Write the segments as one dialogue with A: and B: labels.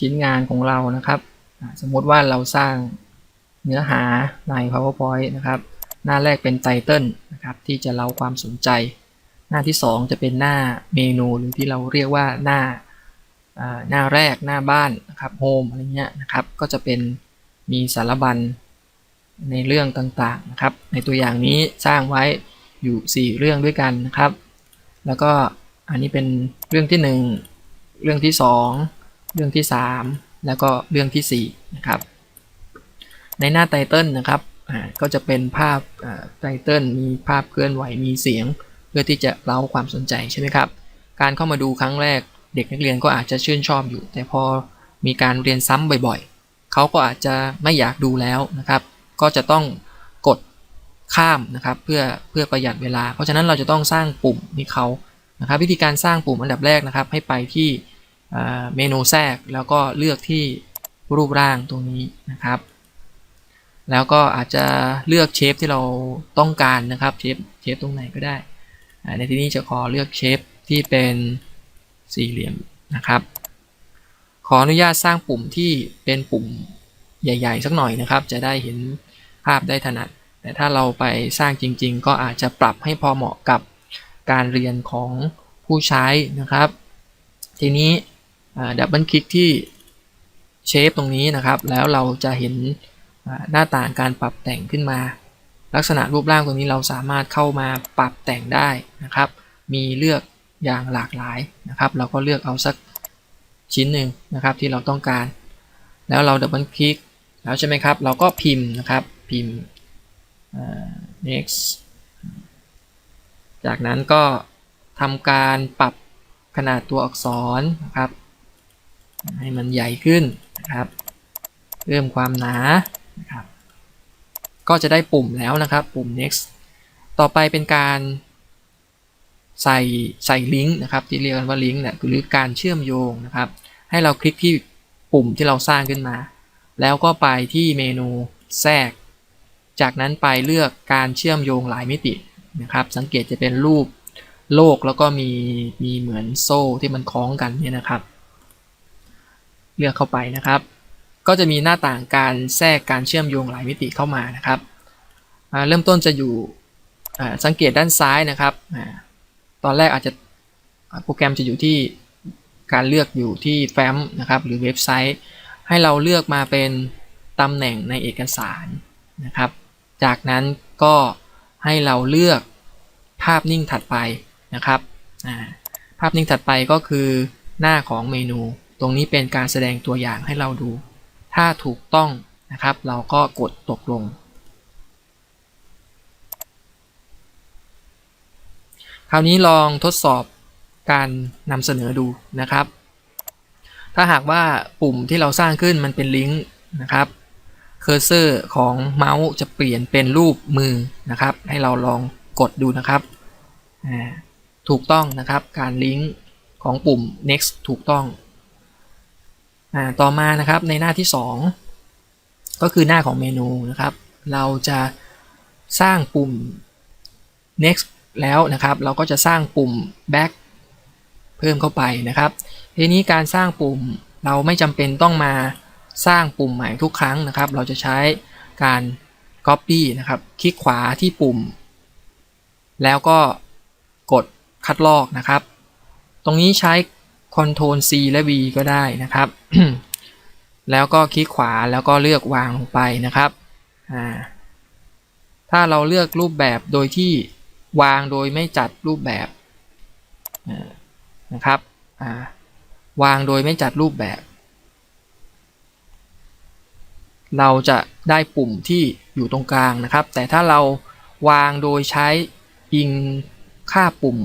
A: ชิ้นงานของเรานะครับ สมมติว่าเราสร้างเนื้อหาใน PowerPoint นะครับ หน้าแรกเป็นไตเติลนะครับที่จะเล่าความสนใจ หน้าที่ 2 จะเป็นหน้าเมนูหรือที่เราเรียกว่าหน้าอ่าหน้าแรกหน้าบ้านนะครับโฮมอะไรเงี้ยนะครับ ก็จะเป็นมีสารบัญในเรื่องต่างๆนะครับ ในตัวอย่างนี้สร้างไว้อยู่ 4 เรื่องด้วยกันนะครับ แล้วก็อันนี้เป็นเรื่องที่ 1 เรื่องที่ 2 เรื่องที่ 3 แล้วก็เรื่องทีสี่4นะครับในหน้าไตเติลนะครับก็จะเป็นภาพไตเติลมีภาพเคลื่อนไหวมีเสียง เพื่อที่จะเล้าความสนใจใช่ไหมครับ การเข้ามาดูครั้งแรกเด็กนักเรียนก็อาจจะชื่นชอบอยู่ แต่พอมีการเรียนซ้ำบ่อยๆ เขาก็อาจจะไม่อยากดูแล้วนะครับ ก็จะต้องกดข้ามนะครับเพื่อเพื่อประหยัดเวลา เพราะฉะนั้นเราจะต้องสร้างปุ่มให้เขานะครับ วิธีการสร้างปุ่มอันดับแรกนะครับ ให้ไปที่ เมนูแทรกแล้วก็เลือกที่รูปร่างตรงนี้นะครับ แล้วก็อาจจะเลือกเชฟที่เราต้องการนะครับเชฟเชฟตรงไหนก็ได้ ในที่นี้จะขอเลือกเชฟที่เป็นสี่เหลี่ยมนะครับ ขออนุญาตสร้างปุ่มที่เป็นปุ่มใหญ่ๆ สักหน่อยนะครับ จะได้เห็นภาพได้ถนัด แต่ถ้าเราไปสร้างจริง ๆ ก็อาจจะปรับให้พอเหมาะกับการเรียนของผู้ใช้นะครับ ทีนี้ ดับเบิลคลิกที่เชฟตรงนี้นะครับ แล้วเราจะเห็นหน้าต่างการปรับแต่งขึ้นมา ลักษณะรูปร่างตรงนี้เราสามารถเข้ามาปรับแต่งได้นะครับ มีเลือกอย่างหลากหลายนะครับ เราก็เลือกเอาสักชิ้นหนึ่งนะครับที่เราต้องการ แล้วเราดับเบิลคลิกแล้วใช่ไหมครับ เราก็พิมพ์นะครับพิมพ์ next จากนั้นก็ทำการปรับขนาดตัวอักษรนะครับ ให้มันใหญ่ขึ้นนะครับ เพิ่มความหนานะครับ ก็จะได้ปุ่มแล้วนะครับ ปุ่ม next ต่อไปเป็นการใส่ใส่ลิงก์นะครับ ที่เรียกกันว่าลิงก์เนี่ยหรือการเชื่อมโยงนะครับ ให้เราคลิกที่ปุ่มที่เราสร้างขึ้นมา แล้วก็ไปที่เมนูแทรก จากนั้นไปเลือกการเชื่อมโยงหลายมิตินะครับ สังเกตจะเป็นรูปโลกแล้วก็มีมีเหมือนโซ่ที่มันคล้องกันเนี่ยนะครับ เลือกเข้าไปนะครับ ก็จะมีหน้าต่างการแทรกการเชื่อมโยงหลายมิติเข้ามานะครับ เริ่มต้นจะอยู่สังเกตด้านซ้ายนะครับ ตอนแรกอาจจะโปรแกรมจะอยู่ที่การเลือกอยู่ที่แฟ้มนะครับหรือเว็บไซต์ ให้เราเลือกมาเป็นตำแหน่งในเอกสารนะครับ จากนั้นก็ให้เราเลือกภาพนิ่งถัดไปนะครับภาพนิ่งถัดไปก็คือหน้าของเมนู ตรงนี้เป็นการแสดงตัวอย่างให้เราดู ถ้าถูกต้องนะครับ เราก็กดตกลง คราวนี้ลองทดสอบการนำเสนอดูนะครับ ถ้าหากว่าปุ่มที่เราสร้างขึ้นมันเป็นลิงก์นะครับ เคอร์เซอร์ของเมาส์จะเปลี่ยนเป็นรูปมือนะครับ ให้เราลองกดดูนะครับถูกต้องนะครับ การลิงก์ของปุ่ม next ถูกต้อง อ่าต่อมานะครับในหน้าที่ 2 ก็คือหน้าของเมนูนะครับ เราจะสร้างปุ่ม next แล้วนะครับ เราก็จะสร้างปุ่ม back เพิ่มเข้าไปนะครับ ทีนี้การสร้างปุ่มเราไม่จำเป็นต้องมาสร้างปุ่มใหม่ทุกครั้งนะครับ เราจะใช้การ copy นะครับ คลิกขวาที่ปุ่ม แล้วก็กดคัดลอกนะครับ ตรงนี้ใช้ Ctrl C และ V ก็ได้นะครับ แล้วก็คลิกขวาแล้วก็เลือกวางลงไปนะครับถ้าเราเลือกรูปแบบโดยที่วางโดยไม่จัดรูปแบบนะครับวางโดยไม่จัดรูปแบบ เราจะได้ปุ่มที่อยู่ตรงกลางนะครับ แต่ถ้าเราวางโดยใช้อิงค่าปุ่ม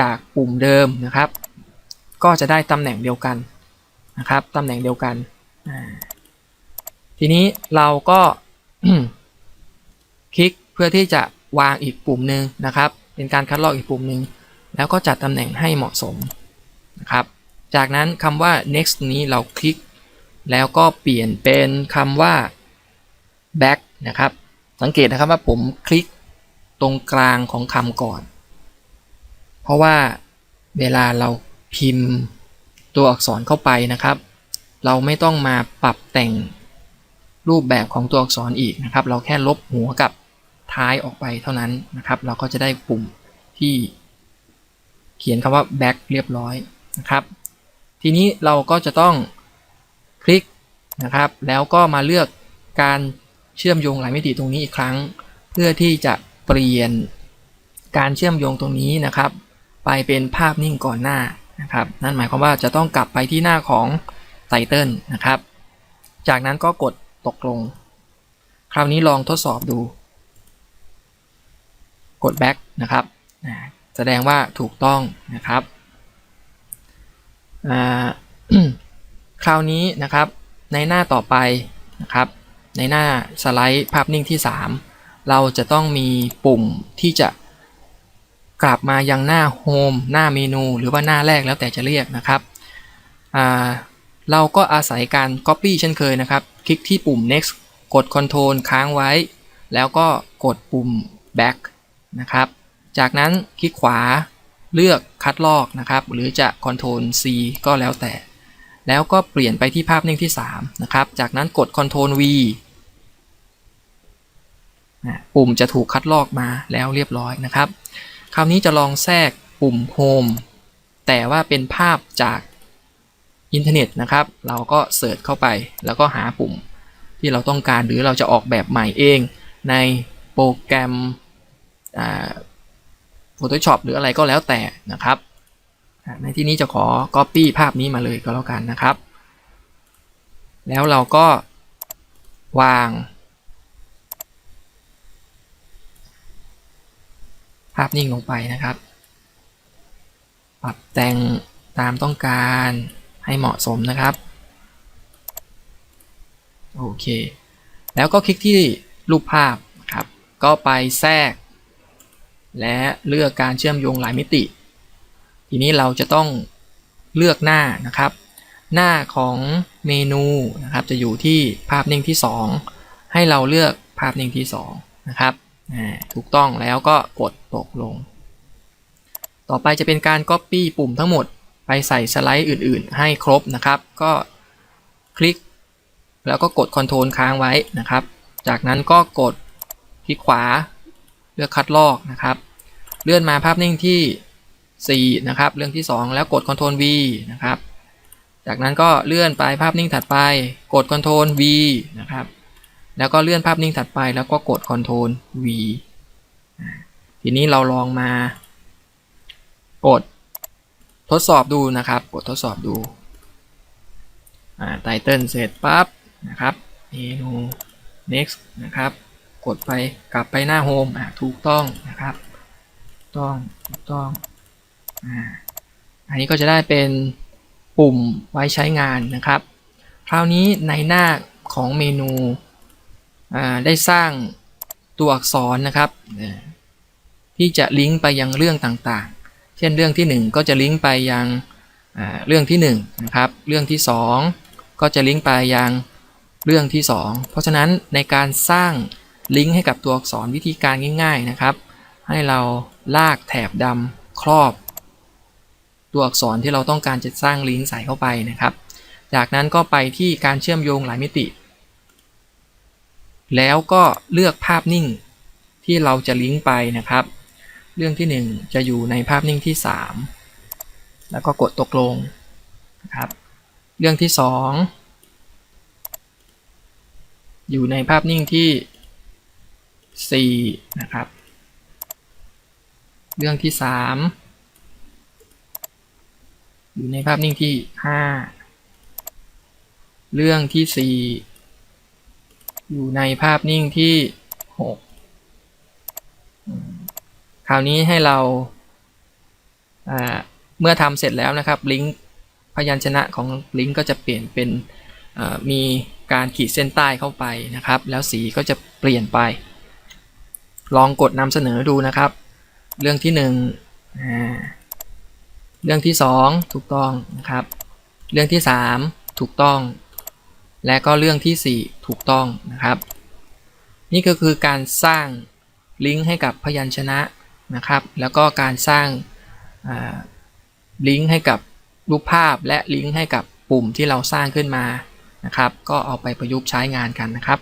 A: จากปุ่มเดิมนะครับ ก็จะได้ตำแหน่งเดียวกันนะครับตำแหน่งเดียวกัน ทีนี้เราก็คลิกเพื่อที่จะวางอีกปุ่มหนึ่งนะครับ เป็นการคัดลอกอีกปุ่มหนึ่งแล้วก็จัดตำแหน่งให้เหมาะสมนะครับ จากนั้นคำว่า next นี้เราคลิก แล้วก็เปลี่ยนเป็นคำว่า back นะครับ สังเกตนะครับว่าผมคลิกตรงกลางของคำก่อน เพราะว่าเวลาเรา พิมพ์ตัวอักษรเข้าไปนะครับ เราไม่ต้องมาปรับแต่งรูปแบบของตัวอักษรอีกนะครับ เราแค่ลบหัวกับท้ายออกไปเท่านั้นนะครับ เราก็จะได้ปุ่มที่เขียนคำว่า back เรียบร้อยนะครับ ทีนี้เราก็จะต้องคลิกนะครับ แล้วก็มาเลือกการเชื่อมโยงหลายมิติตรงนี้อีกครั้ง เพื่อที่จะเปลี่ยนการเชื่อมโยงตรงนี้นะครับ ไปเป็นภาพนิ่งก่อนหน้า นะครับนั่นหมายความว่าจะต้องกลับไปที่หน้าของไตเติลนะครับ จากนั้นก็กดตกลง คราวนี้ลองทดสอบดู กด back นะครับแสดงว่าถูกต้องนะครับคราวนี้นะครับในหน้าต่อไปนะครับ ในหน้าสไลด์ภาพนิ่งที่ 3 เราจะต้องมีปุ่มที่จะ กลับมายังหน้าโฮมหน้าเมนู หรือว่าหน้าแรกแล้วแต่จะเรียกนะครับเราก็อาศัยการ Copy เช่นเคยนะครับ คลิกที่ปุ่ม next กด Ctrl ค้างไว้ แล้วก็กดปุ่ม back นะครับ จากนั้นคลิกขวาเลือกคัดลอกนะครับ หรือจะ Ctrl C ก็แล้วแต่ แล้วก็เปลี่ยนไปที่ภาพนิ่งที่ 3 นะครับ จากนั้นกด Ctrl V ปุ่มจะถูกคัดลอกมาแล้วเรียบร้อยนะครับ คราวนี้จะลองแทรกปุ่ม Home แต่ว่าเป็นภาพจากอินเทอร์เน็ตนะครับ เราก็เสิร์ชเข้าไปแล้วก็หาปุ่มที่เราต้องการหรือเราจะออกแบบใหม่เองในโปรแกรม Photoshop หรืออะไรก็แล้วแต่นะครับ ในที่นี้จะขอ Copy ภาพนี้มาเลยก็แล้วกันนะครับ แล้วเราก็วาง ภาพนิ่งลงไปนะครับ ปรับแต่งตามต้องการให้เหมาะสมนะครับ โอเค แล้วก็คลิกที่รูปภาพนะครับ ก็ไปแทรก และเลือกการเชื่อมโยงหลายมิติ ทีนี้เราจะต้องเลือกหน้านะครับ หน้าของเมนูนะครับ จะอยู่ที่ภาพนิ่งที่ 2 ให้เราเลือกภาพนิ่งที่ 2 นะครับ ถูกต้องแล้วก็กดตกลง ต่อไปจะเป็นการ Copy ปุ่มทั้งหมดไปใส่สไลด์อื่นๆ ให้ครบนะครับ ก็คลิก แล้วก็กด Ctrl ค้างไว้นะครับ จากนั้นก็กดคลิกขวา เลือกคัดลอกนะครับ เลื่อนมาภาพนิ่งที่ 4 นะครับ เรื่องที่ 2 แล้วกด Ctrl V นะครับ จากนั้นก็เลื่อนไปภาพนิ่งถัดไป กด Ctrl V นะครับ แล้วก็เลื่อนภาพนิ่งถัดไปแล้วก็กด Ctrl V ทีนี้เราลองมากดทดสอบดูนะครับ กดทดสอบดูไตเติลเสร็จปั๊บนะครับเมนู next นะครับ กดไปกลับไปหน้าโฮมถูกต้องนะครับ ต้องถูกต้องอันนี้ก็จะได้เป็นปุ่มไว้ใช้งานนะครับ คราวนี้ในหน้าของเมนู ได้สร้างตัวอักษรนะครับ ที่จะลิงก์ไปยังเรื่องต่างๆ เช่นเรื่องที่ 1 ก็จะลิงก์ไปยังเรื่องที่1นะครับ เรื่องที่ 2 ก็จะลิงก์ไปยังเรื่องที่ 2 เพราะฉะนั้นในการสร้างลิงก์ให้กับตัวอักษรวิธีการง่ายๆนะครับ ให้เราลากแถบดำครอบ ตัวอักษรที่เราต้องการจะสร้างลิงก์ใส่เข้าไปนะครับ จากนั้นก็ไปที่การเชื่อมโยงหลายมิติ แล้วก็เลือกภาพนิ่งที่เราจะลิงก์ไปนะครับ เรื่องที่ 1 จะอยู่ในภาพนิ่งที่ 3 แล้วก็กดตกลงนะครับ เรื่องที่ 2 อยู่ในภาพนิ่งที่ 4 นะครับ เรื่องที่ 3 อยู่ในภาพนิ่งที่ 5 เรื่องที่ 4 อยู่ในภาพนิ่งที่ 6 คราวนี้ให้เราเมื่อทำเสร็จแล้วนะครับลิงก์พยัญชนะของลิงก์ก็จะเปลี่ยนเป็นมีการขีดเส้นใต้เข้าไปนะครับ แล้วสีก็จะเปลี่ยนไป ลองกดนำเสนอดูนะครับ เรื่องที่1เรื่องที่ 2 ถูกต้องนะครับ เรื่องที่ 3 ถูกต้อง และก็เรื่องที่ 4 ถูกต้องนะครับ นี่ก็คือการสร้างลิงก์ให้กับพยัญชนะนะครับ แล้วก็การสร้างลิงก์ให้กับรูปภาพและลิงก์ให้กับปุ่มที่เราสร้างขึ้นมานะครับ ก็เอาไปประยุกต์ใช้งานกันนะครับ